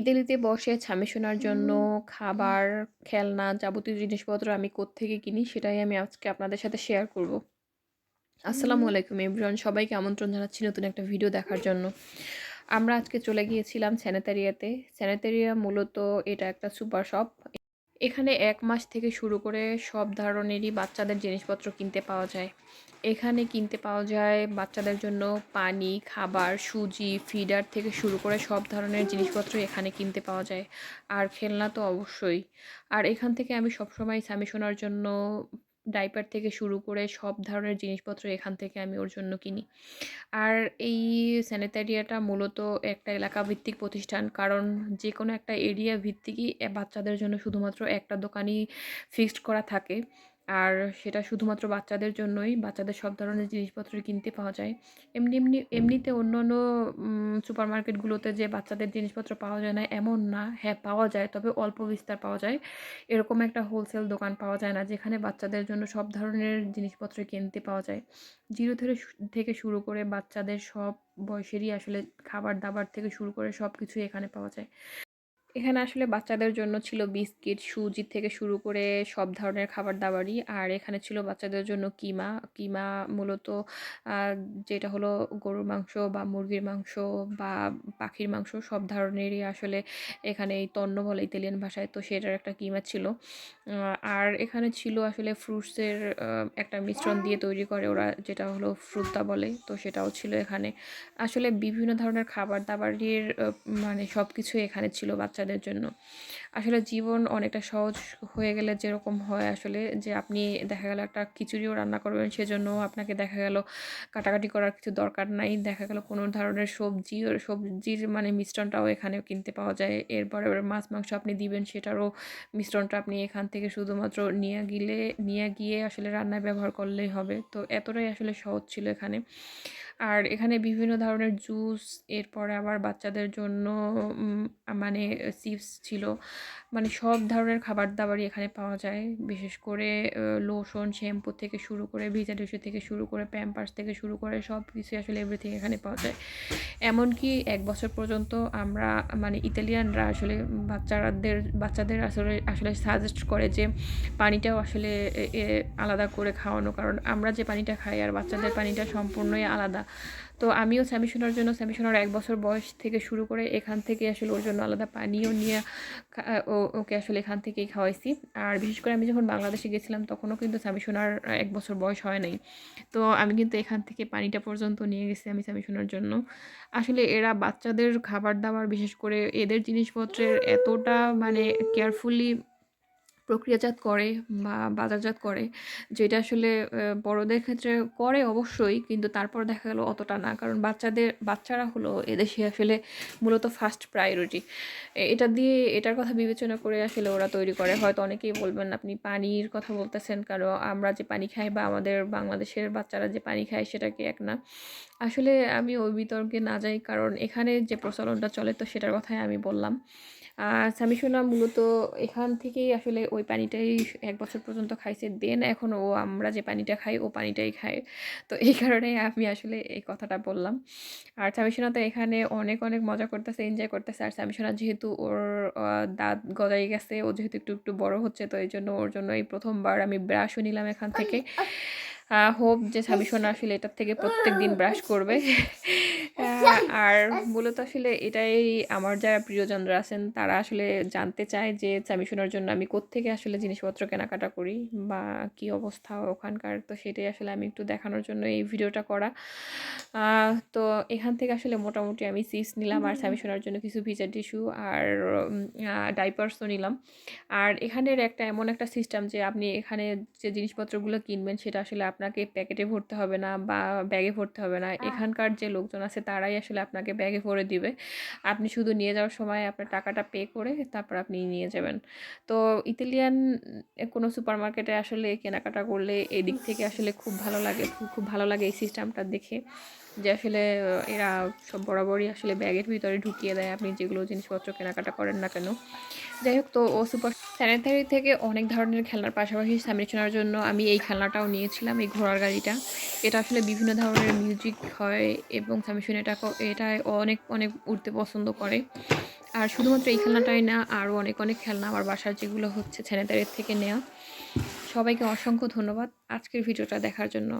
ইতালিতে বসে ছামে শোনার জন্য খাবার, খেলনা, যাবতীয় জিনিসপত্র আমি কোত্থেকে কিনি সেটাই আমি আজকে আপনাদের সাথে শেয়ার করব। আসসালামু আলাইকুম এভরিওয়ান সবাইকে আমন্ত্রণ জানাচ্ছি নতুন একটা ভিডিও দেখার জন্য। আমরা আজকে চলে গিয়েছিলাম স্যানিটারিয়াতে স্যানিটারিয়া মূলত এটা একটা সুপার শপ। এখানে এক মাস থেকে শুরু করে সব ধরনেরই বাচ্চাদের জিনিসপত্র কিনতে পাওয়া যায়। এখানে কিনতে পাওয়া যায় বাচ্চাদের জন্য পানি, খাবার, সুজি, ফিডার থেকে শুরু করে সব ধরনের জিনিসপত্র এখানে কিনতে পাওয়া যায়। আর খেলনা তো অবশ্যই। আর এখান থেকে আমি সবসময় স্বামী শোনার জন্য ডাইপার থেকে শুরু করে সব ধরনের জিনিসপত্র এখান থেকে আমি ওর জন্য কিনি। আর এই স্যানিটারিয়াটা মূলত একটা এলাকা ভিত্তিক প্রতিষ্ঠান। কারণ যে কোনো একটা এরিয়া ভিত্তিকই বাচ্চাদের জন্য শুধুমাত্র একটা দোকানই ফিক্সড করা থাকে। আর সেটা শুধুমাত্র বাচ্চাদের জন্যই। বাচ্চাদের সব ধরনের জিনিসপত্র কিনতে পাওয়া যায়। এমনি, এমনি এমনিতে অন্য অন্য সুপার মার্কেটগুলোতে যে বাচ্চাদের জিনিসপত্র পাওয়া যায় না এমন না। হ্যাঁ, পাওয়া যায় তবে অল্প বিস্তার পাওয়া যায়। এরকম একটা হোলসেল দোকান পাওয়া যায় না যেখানে বাচ্চাদের জন্য সব ধরনের জিনিসপত্র কিনতে পাওয়া যায়। জিরো থেকে থেকে শুরু করে বাচ্চাদের সব বয়সেরই আসলে খাবার-দাবার থেকে শুরু করে সবকিছুই এখানে পাওয়া যায়। এখানে আসলে বাচ্চাদের জন্য ছিল বিস্কিট, সুজি থেকে শুরু করে সব ধরনের খাবার-দাবারই। আর এখানে ছিল বাচ্চাদের জন্য কিমা। কিমা মূলত যেটা হলো গরুর মাংস বা মুরগির মাংস বা পাখির মাংস সব ধরনেরই আসলে এখানে এই তন্ন বলে ইতালিয়ান ভাষায়। তো সেটার একটা কিমা ছিল। আর এখানে ছিল আসলে ফ্রুটসের একটা মিশ্রণ দিয়ে তৈরি করে ওরা যেটা হলো ফ্রুত্তা বলে। তো সেটাও ছিল এখানে। আসলে বিভিন্ন ধরনের খাবার-দাবারের মানে সব সবকিছুই এখানে ছিল বাচ্চাদের জন্য। আসলে জীবন অনেকটা সহজ হয়ে গেলে যেরকম হয় আসলে যে আপনি দেখা গেল একটা খিচুড়িও রান্না করবেন সেজন্য আপনাকে দেখা গেল কাটাকাটি করার কিছু দরকার নাই। দেখা গেল কোনো ধরনের সবজিও সবজির মানে মিশ্রণটাও এখানেও কিনতে পাওয়া যায়। এরপরে মাছ, মাংস আপনি দিবেন সেটারও মিশ্রণটা আপনি এখান থেকে শুধুমাত্র নিয়ে গিলে নিয়ে গিয়ে আসলে রান্নায় ব্যবহার করলেই হবে। তো এতটাই আসলে সহজ ছিল এখানে। আর এখানে বিভিন্ন ধরনের জুস এরপরে আবার বাচ্চাদের জন্য মানে চিপস ছিল। মানে সব ধরনের খাবার-দাবারই এখানে পাওয়া যায়। বিশেষ করে লোশন, শ্যাম্পু থেকে শুরু করে ভিজা টিস্যু থেকে শুরু করে প্যাম্পার্স থেকে শুরু করে সবকিছুই আসলে এভরিথিং এখানে পাওয়া যায়। এমনকি এক বছর পর্যন্ত আমরা মানে ইতালিয়ানরা আসলে বাচ্চাদের বাচ্চাদের আসলে আসলে সাজেস্ট করে যে পানিটাও আসলে আলাদা করে খাওয়ানো। কারণ আমরা যে পানিটা খাই আর বাচ্চাদের পানিটা সম্পূর্ণই আলাদা। তো আমিও স্যামি সোনার জন্য, স্যামি সোনার ১ বছর বয়স থেকে শুরু করে এখান থেকে আসলে ওর জন্য আলাদা পানিও নিয়ে ওকে আসলে এখান থেকেই খাওয়াইছি। আর বিশেষ করে আমি যখন বাংলাদেশে গেছিলাম তখনও কিন্তু স্যামি সোনার ১ বছর বয়স হয় নাই। তো আমি কিন্তু এখান থেকে পানিটা পর্যন্ত নিয়ে গেছি আমি স্যামি সোনার জন্য। আসলে এরা বাচ্চাদের খাবার-দাবার বিশেষ করে এদের জিনিসপত্রের এতটা মানে কেয়ারফুলি প্রক্রিয়াজাত করে বা বাজারজাত করে, যেটা আসলে বড়দের ক্ষেত্রে করে অবশ্যই, কিন্তু তারপর দেখা গেল অতটা না। কারণ বাচ্চাদের, বাচ্চারা হলো এদেশে আসলে মূলত ফার্স্ট প্রায়োরিটি। এটা দিয়ে এটার কথা বিবেচনা করে আসলে ওরা তৈরি করে। হয়তো অনেকেই বলবেন, আপনি পানির কথা বলতেছেন কারণ আমরা যে পানি খাই বা আমাদের বাংলাদেশের বাচ্চারা যে পানি খায় সেটাকে এক না? আসলে আমি ওই বিতর্কে না যাই, কারণ এখানে যে প্রচলনটা চলে, তো সেটার কথাই আমি বললাম। আর সামিশোনা মূলত এখান থেকেই আসলে ওই পানিটাই এক বছর পর্যন্ত খাইছে। দেন এখন ও আমরা যে পানিটা খাই ও পানিটাই খায়। তো এই কারণে আমি আসলে এই কথাটা বললাম। আর সামিশোনা তো এখানে অনেক, অনেক মজা করতেছে, এনজয় করতেছে। আর সামিশোনা যেহেতু ওর দাঁত গজায় গেছে, ও যেহেতু একটু, একটু বড় হচ্ছে তো এই জন্য ওর জন্য এই প্রথমবার আমি ব্রাশও নিলাম এখান থেকে। হোপ যে সামিশোনা আসলে এটার থেকে প্রত্যেকদিন ব্রাশ করবে। আ আর মূলত আসলে এটাই আমার যারা প্রিয়জনরা আছেন তারা আসলে জানতে চায় যে সামিশোনার জন্য আমি কোত্থেকে আসলে জিনিসপত্র কেনাকাটা করি বা কী অবস্থা ওখানকার। তো সেটাই আসলে আমি একটু দেখানোর জন্য এই ভিডিওটা করা। তো এখান থেকে আসলে মোটামুটি আমি চিপস নিলাম আর সামিশোনার জন্য কিছু ভিজা টিস্যু আর ডাইপার্সও নিলাম। আর এখানের একটা এমন একটা সিস্টেম যে আপনি এখানে যে জিনিসপত্রগুলো কিনবেন সেটা আসলে আপনাকে প্যাকেটে ভরতে হবে না বা ব্যাগে ভরতে হবে না। এখানকার যে লোকজন আছে তারাই আসলে আপনাকে ব্যাগে ভরে দিবে। আপনি শুধু নিয়ে যাওয়ার সময় আপনার টাকাটা পে করে তারপর আপনি নিয়ে যাবেন। তো ইতালিয়ান কোনো সুপার মার্কেটে আসলে কেনাকাটা করলে এদিক থেকে আসলে খুব ভালো লাগে। খুব, ভালো লাগে এই সিস্টেমটা দেখে। যে আসলে এরা সব বরাবরই আসলে ব্যাগের ভিতরে ঢুকিয়ে দেয় আপনি যেগুলো জিনিসপত্র কেনাকাটা করেন না কেন যাই হোক তো ও সুপার স্যানিটারি থেকে অনেক ধরনের খেলনার পাশাপাশি সামিশনার জন্য আমি এই খেলনাটাও নিয়েছিলাম এই ঘোড়ার গাড়িটা এটা আসলে বিভিন্ন ধরনের মিউজিক হয় এবং সামিশন এটা এটা অনেক অনেক উঠতে পছন্দ করে। আর শুধুমাত্র এই খেলনাটাই না, আরও অনেক অনেক খেলনা আমার বাসার যেগুলো হচ্ছে ছেলেদের থেকে নেওয়া সবাইকে অসংখ্য ধন্যবাদ। আজকের ভিডিওটা দেখার জন্য